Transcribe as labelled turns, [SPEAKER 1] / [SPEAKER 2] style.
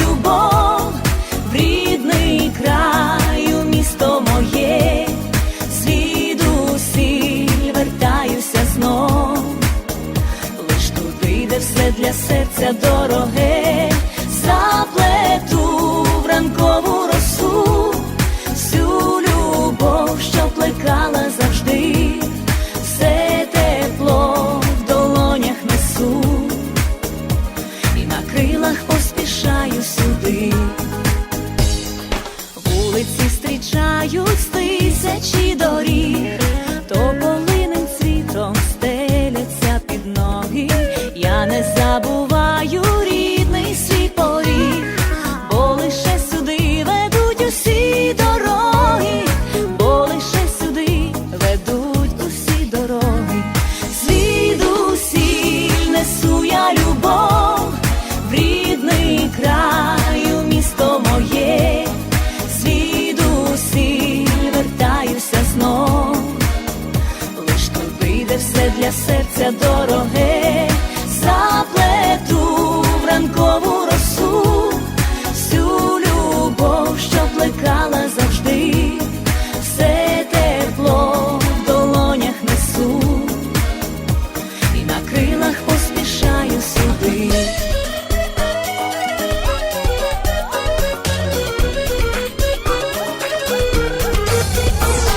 [SPEAKER 1] любов, в рідний краю, місто моє, звідусіль вертаюся знов, лиш туди, де все для серця дороге, заплету в ранкову росу, всю любов, що плекала завжди. крылах поспішаю сюди. Де для серця дороге,